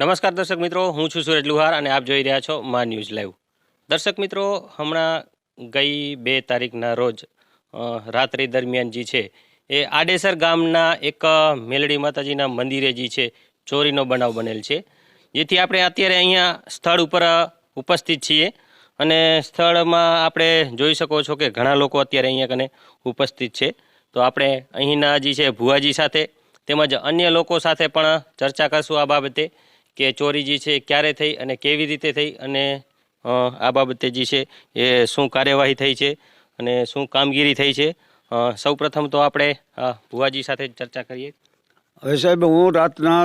નમસ્કાર દર્શક મિત્રો, હું છું સુરજ લુહાર અને આપ જોઈ રહ્યા છો મા ન્યૂઝ લાઈવ. દર્શક મિત્રો, હમણાં ગઈ બે તારીખના રોજ રાત્રિ દરમિયાન જે છે, એ આડેસર ગામના એક મેલડી માતાજીના મંદિરે જે છે, ચોરીનો બનાવ બનેલ છે. જેથી આપણે અત્યારે અહીંયા સ્થળ ઉપર ઉપસ્થિત છીએ અને સ્થળમાં આપણે જોઈ શકો છો કે ઘણા લોકો અત્યારે અહીંયા કને ઉપસ્થિત છે. તો આપણે અહીંના જે છે, ભુવાજી સાથે તેમજ અન્ય લોકો સાથે પણ ચર્ચા કરશું આ બાબતે. કે ચોરી જે છે ક્યારે થઈ અને કેવી રીતે થઈ અને આ બાબતે જે છે એ શું કાર્યવાહી થઈ છે અને શું કામગીરી થઈ છે. સૌ સૌપ્રથમ તો આપણે ભુવાજી સાથે ચર્ચા કરીએ. હવે સાહેબ, હું રાતના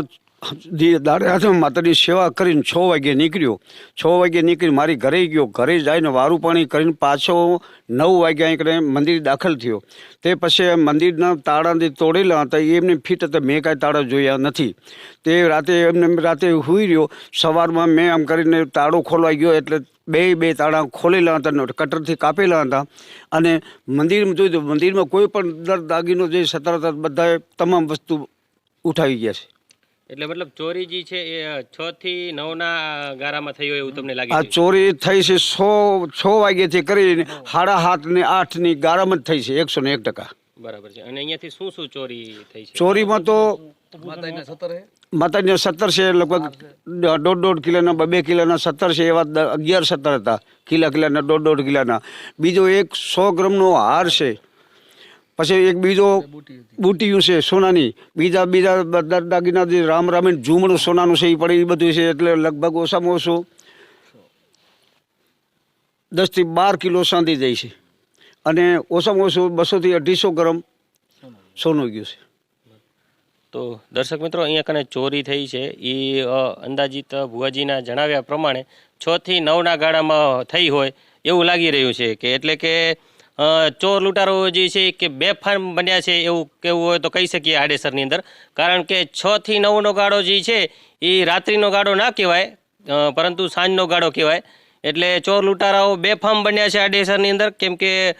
દાડે માતાની સેવા કરીને છ વાગે નીકળ્યો. છ વાગે નીકળી મારી ઘરે ગયો. ઘરે જઈને વારું પાણી કરીને પાછો નવ વાગે અહીં મંદિર દાખલ થયો. તે પછી મંદિરના તાળાથી તોડેલા હતા. એમને ફીટ હતા. મેં કાંઈ તાળા જોયા નથી. તે રાતે એમને રાતે હુઈ રહ્યો. સવારમાં મેં આમ કરીને તાળો ખોલવા ગયો એટલે બે બે તાળા ખોલેલા હતા કટરથી કાપેલા હતા. અને મંદિરમાં જોયું મંદિરમાં કોઈ પણ દર દાગીનો જે સતર બધાએ તમામ વસ્તુ ઉઠાવી ગયા છે. એટલે મતલબ ચોરી જે છે એ છ થી નવના ગારામાં થયો હોય એવું તમને લાગે આ ચોરી થઈ છે સો છ વાગ્યાથી કરીને સાડા સાત ને આઠની ગારામાં જ થઈ છે એકસો ને એક ટકા. બરાબર છે. અને અહીંયાથી શું શું ચોરી થઈ છે? ચોરીમાં તો માતાજીના સત્તર છે લગભગ દોઢ દોઢ કિલોના બે બે કિલોના સત્તર છે એવા અગિયાર સત્તર હતા. કિલા કિલાના દોઢ દોઢ કિલાના. બીજો એક સો ગ્રામનો હાર છે. પછી એક બીજો બુટિયું છે સોનાની. બીજા બીજા બધા દાગીના જે રામ રામીન ઝૂમડું સોનાનું છે એ પડે એ બધું છે એટલે લગભગ ઓછામાં ઓછું દસથી બાર કિલો સાંધી જાય છે. અને ઓછામાં ઓછું બસોથી અઢીસો ગ્રામ સોનું ગયું છે. તો દર્શક મિત્રો અહીંયા કને ચોરી થઈ છે. એ અંદાજિત ભુવાજીના જણાવ્યા પ્રમાણે છ થી નવના ગાળામાં થઈ હોય એવું લાગી રહ્યું છે કે એટલે કે ચોર લૂંટારો જે છે કે બેફામ બન્યા છે એવું કેવું હોય તો કહી શકીએ આડેસરની અંદર. કારણ કે છ થી નવનો ગાળો જે છે, એ રાત્રિનો ગાળો ના કહેવાય પરંતુ સાંજનો ગાળો કહેવાય. એટલે ચોર લૂંટારાઓ બેફામ બન્યા છે આડેસરની અંદર, કેમ કે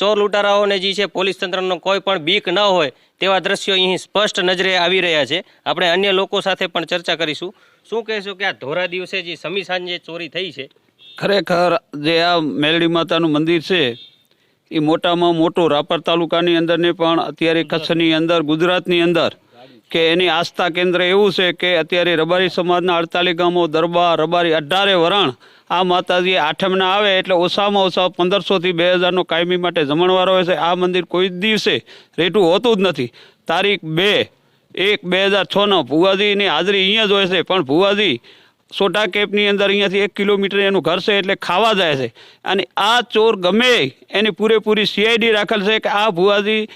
ચોર લૂંટારાઓને જે છે પોલીસ તંત્રનો કોઈ પણ બીક ન હોય, તેવા દ્રશ્યો અહીં સ્પષ્ટ નજરે આવી રહ્યા છે. આપણે અન્ય લોકો સાથે પણ ચર્ચા કરીશું. શું કહેશું કે આ ધોરા દિવસે જે સમી સાંજે ચોરી થઈ છે? ખરેખર જે આ મેલડી માતાનું મંદિર છે એ મોટામાં મોટો રાપર તાલુકાની અંદર ને પણ અત્યારે કચ્છની અંદર ગુજરાતની અંદર કે એની આસ્થા કેન્દ્ર એવું છે કે અત્યારે રબારી સમાજના અડતાલીસ ગામો દરબાર રબારી અઢારે વરણ આ માતાજી આઠમના આવે એટલે ઓછામાં ઓછા પંદરસોથી બે હજારનો કાયમી માટે જમણવારો હોય છે. આ મંદિર કોઈ જ દિવસે રેટું હોતું જ નથી. તારીખ બે એક બે હજાર છનો ભુવાજીની હાજરી અહીંયા જ હોય છે. પણ ભુવાજી સોટા કેપની અંદર અહીંયાથી એક કિલોમીટર એનું ઘર છે એટલે ખાવા જાય છે. અને આ ચોર ગમે એની પૂરેપૂરી સીઆઈડી રાખેલ છે કે આ ભુવાજી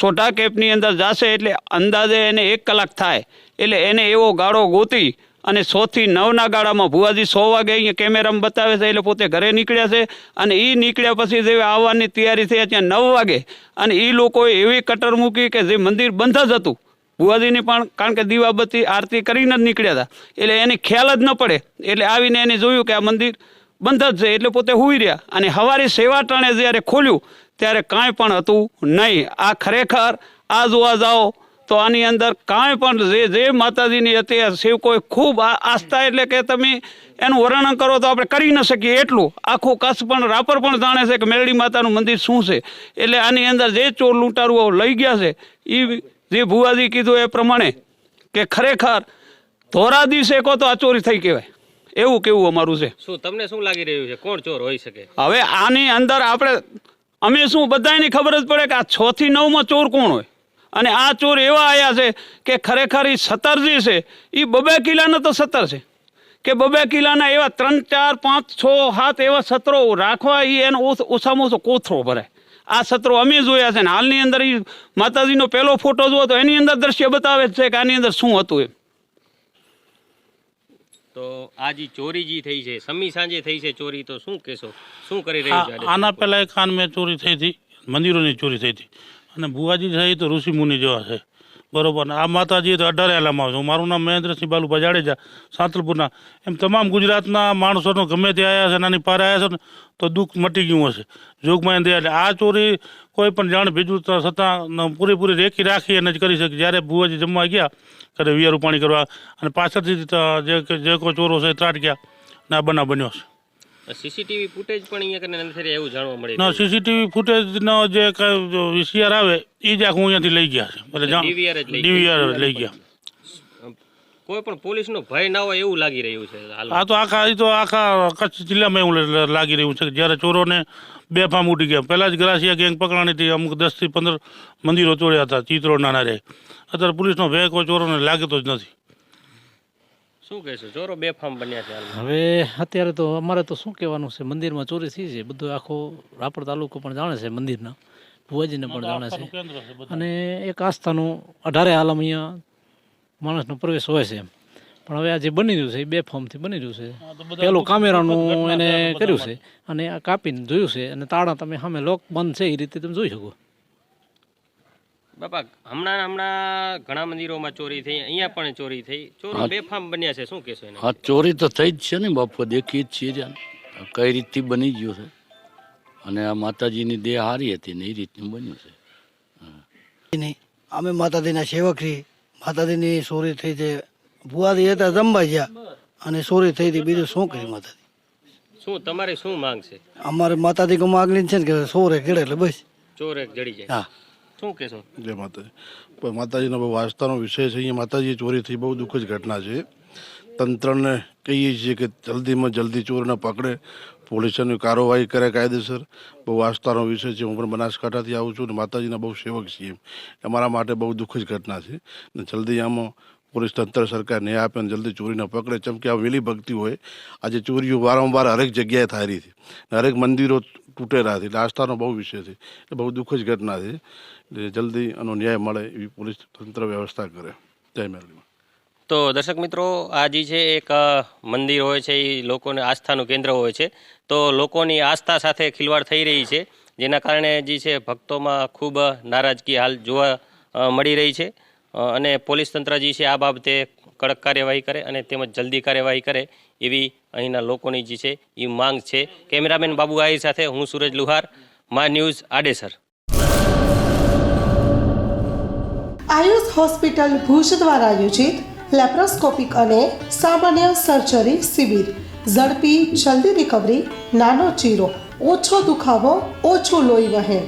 સોટા કેપની અંદર જશે એટલે અંદાજે એને એક કલાક થાય. એટલે એને એવો ગાળો ગોતી અને સોથી નવના ગાળામાં ભુવાજી સો વાગે અહીંયા કેમેરામાં બતાવે છે, એટલે પોતે ઘરે નીકળ્યા છે અને એ નીકળ્યા પછી જે આવવાની તૈયારી થઈ ત્યાં નવ વાગે. અને એ લોકોએ એવી કટર મૂકી કે જે મંદિર બંધ જ હતું. ભુવાજીની પણ, કારણ કે દીવાબત્તી આરતી કરીને જ નીકળ્યા હતા. એટલે એને ખ્યાલ જ ન પડે. એટલે આવીને એને જોયું કે આ મંદિર બંધ જ છે. એટલે પોતે હુઈ રહ્યા. અને હવારી સેવા ટાણે જ્યારે ખોલ્યું, ત્યારે કાંઈ પણ હતું નહીં. આ ખરેખર આ જોવા જાઓ તો આની અંદર કાંઈ પણ જે જે માતાજીની હતી સેવકોએ ખૂબ આ- આસ્થા એટલે કે તમે એનું વર્ણન કરો તો આપણે કરી ન શકીએ એટલું. આખું કચ્છ પણ, રાપર પણ જાણે છે કે મેરડી માતાનું મંદિર શું છે? એટલે આની અંદર જે ચોર લૂંટારુઓ લઈ ગયા છે એ જે ભુવાજી કીધું એ પ્રમાણે કે ખરેખર ધોરા દિવસે કહો તો આ ચોરી થઈ કહેવાય. એવું કેવું અમારું છે. શું તમને શું લાગી રહ્યું છે? કોણ ચોર હોઈ શકે? હવે આની અંદર આપણે અમે શું બધાની ખબર જ પડે કે આ છ થી નવમાં ચોર કોણ હોય? અને આ ચોર એવા આવ્યા છે કે ખરેખર એ સત્તર જે છે એ બબે કિલ્લાના તો સત્તર છે. કે બબે કિલ્લાના એવા ત્રણ ચાર પાંચ છ સાત એવા સત્રો રાખવા એ એનો ઓછ- ઓછામાં ઓછો કોથરો ભરાય. આ સત્રો અમે જોયા છે ને હાલની અંદર એ માતાજીનો પહેલો ફોટો જુઓ તો એની અંદર દ્રશ્ય બતાવે છે કે આની અંદર શું હતું એમ. તો આ જે ચોરી જે થઈ છે સમી સાંજે થઈ છે ચોરી તો શું કહેશો? શું કરી રહ્યું છે આના પહેલાં એક ખાન મેં ચોરી થઈ હતી મંદિરોની ચોરી થઈ હતી. અને ભુવાજી થઈ તો ઋષિ મુનિ જેવા છે. બરોબર ને. આ માતાજી તો અઢારેલામાં છું. મારું નામ મહેન્દ્રસિંહ બાલુભાઈ જાડેજા સાંતલપુરના. એમ તમામ ગુજરાતના માણસોનો ગમે તે આવ્યા છે, નાની પાર આવ્યા છે ને, તો દુઃખ મટી ગયું હશે. જોગમાં દે એટલે આ ચોરી કોઈ પણ જાણ ભીજું છતાં પૂરેપૂરી રેખી રાખી અને જ કરી શકે. જ્યારે ભુવાજી જમવા ગયા, ત્યારે વિયારું પાણી કરવા, અને પાછળથી જે જે કોઈ ચોરો છે એ ગયા ને બનાવ બન્યો છે. સીસીટીવી ફૂટેજ પણ અહીંયા કને નથી રહ્યા એવું જાણવા મળે ના સીસીટીવી ફૂટેજનો જે વીસીઆર આવે એ જ આખું અહીંયાથી લઈ ગયા છે. એટલે ડીવીઆર જ લઈ ગયા. ડીવીઆર લઈ ગયા. કોઈ પણ પોલીસનો ભય ના હોય એવું લાગી રહ્યું છે આ તો આખા એ તો આખા કચ્છ જિલ્લામાં એવું લાગી રહ્યું છે કે જ્યારે ચોરોને બે ફામ ઉડી ગયા. પહેલાં જ ગ્રાસિયા ગેંગ પકડાણી હતી અમુક દસથી પંદર મંદિરો ચોર્યા હતા ચિત્રો નાના રહે અત્યારે પોલીસનો ભય કોઈ ચોરોને લાગતો જ નથી. શું કહેશો? ચોરો બે ફાર્મ બન્યા છે હવે અત્યારે તો અમારે તો શું કહેવાનું છે? મંદિરમાં ચોરી થઈ છે. બધું આખો રાપર તાલુકો પણ જાણે છે મંદિરના. ભુવાજીને પણ જાણે છે. અને એક આસ્થાનું અઢારે આલમ અહીંયા માણસનો પ્રવેશ હોય છે એમ. પણ હવે આ જે બની રહ્યું છે એ બે ફોર્મથી બની રહ્યું છે. પેલું કામેરાનું એને કર્યું છે. અને આ કાપીને જોયું છે. અને તાળા તમે સામે લોક બંધ છે એ રીતે તમે જોઈ શકો. બાપા હમણાં હમણાં ઘણા મંદિરોમાં ચોરી થઈ અહીંયા પણ ચોરી થઈ. ચોરો બેફામ બન્યા છે શું કહેશો હા ચોરી તો થઈ જ છે ને બાપુ દેખીએ જ છીએ કઈ રીતથી બની ગયું છે? અને આ માતાજીની દેહ હારી હતી ને એ રીતનું બન્યું છે. નહીં અમે માતાજીના સેવક છીએ. માતાજીની ચોરી થઈ છે. ભુવાજી હતા જમવા ગયા. અને ચોરી થઈ હતી. બીજું શું કરી માતાજી? શું તમારે શું માંગ છે? અમારે માતાજી કો માગણી છે ને કે સોરે કેળે એટલે બસ. ચોર એક જડી જાય. હા. શું કહેશો? જય માતાજી પણ માતાજીનો બહુ આસ્થાનો વિષય છે. અહીંયા માતાજી ચોરી થઈ બહુ દુઃખ જ ઘટના છે. તંત્રને કહીએ છીએ કે જલ્દીમાં જલ્દી ચોરને પકડે. પોલીસની કાર્યવાહી કરે કાયદેસર. બહુ આસ્થાનો વિષય છે. હું પણ બનાસકાંઠાથી આવું છું અને માતાજીના બહુ સેવક છીએ. અમારા માટે બહુ દુઃખ જ ઘટના છે. ને જલ્દી આમાં પોલીસ તંત્ર સરકાર ન્યાય આપે અને જલ્દી ચોરીને પકડે. ચમ કે આ વેલી ભક્તિ હોય, આજે ચોરીઓ વારંવાર હરેક જગ્યાએ થાય રહી છે હરેક મંદિરો તૂટેલા છે, એટલે આસ્થાનો બહુ વિષય છે. એટલે બહુ દુઃખ જ ઘટના છે. એટલે જલ્દી આનો ન્યાય મળે એવી પોલીસ તંત્ર વ્યવસ્થા કરે. જય મેરડીમાં. તો દર્શક મિત્રો, આ જે છે એક મંદિર હોય છે, એ લોકોને આસ્થાનું કેન્દ્ર હોય છે. તો લોકોની આસ્થા સાથે ખિલવાડ થઈ રહી છે. જેના કારણે જે છે ભક્તોમાં ખૂબ નારાજગી હાલ જોવા મળી રહી છે. અને પોલીસ તંત્ર જે છે, આ બાબતે કડક કાર્યવાહી કરે અને તેમજ જલ્દી કાર્યવાહી કરે એવી અહીંના લોકોની જે છે, એ માંગ છે. કેમેરામેન બાબુ આહિર સાથે હું સુરજ લુહાર, મા ન્યૂઝ આડેસર. આયુષ હોસ્પિટલ ભુજ દ્વારા આયોજિત લેપ્રોસ્કોપિક અને સામાન્ય સર્જરી શિબિર. ઝડપી, જલ્દી રિકવરી, નાનો ચીરો, ઓછો દુખાવો, ઓછું લોહી વહે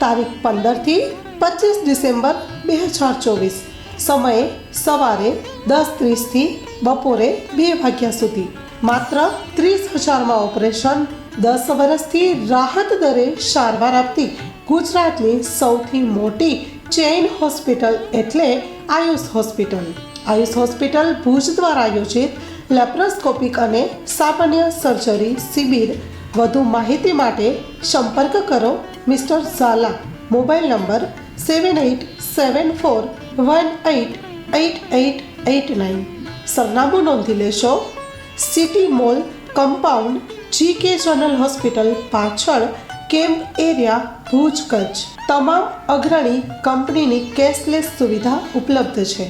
તારીખ પંદરથી પચીસ ડિસેમ્બર બે હજાર ચોવીસ. સમયે સવારે દસ ત્રીસથી બપોરે બે વાગ્યા સુધી. માત્ર ત્રીસ હજારમાં ઓપરેશન, દસ વર્ષથી રાહત દરે સારવાર આપતી ગુજરાતની સૌથી મોટી ચેઇન હોસ્પિટલ એટલે આયુષ હોસ્પિટલ. આયુષ હોસ્પિટલ ભુજ દ્વારા આયોજિત લેપ્રોસ્કોપિક અને સામાન્ય સર્જરી શિબિર. વધુ માહિતી માટે સંપર્ક કરો mister Zala. Mobile number seven eight seven four one eight eight eight eight nine સરનામું નોંધી લેશો. City mall compound G K general hospital પાછળ કેમ્પ એરિયા, ભુજ કચ્છ. તમામ અગ્રણી કંપનીની કેશલેસ સુવિધા ઉપલબ્ધ છે.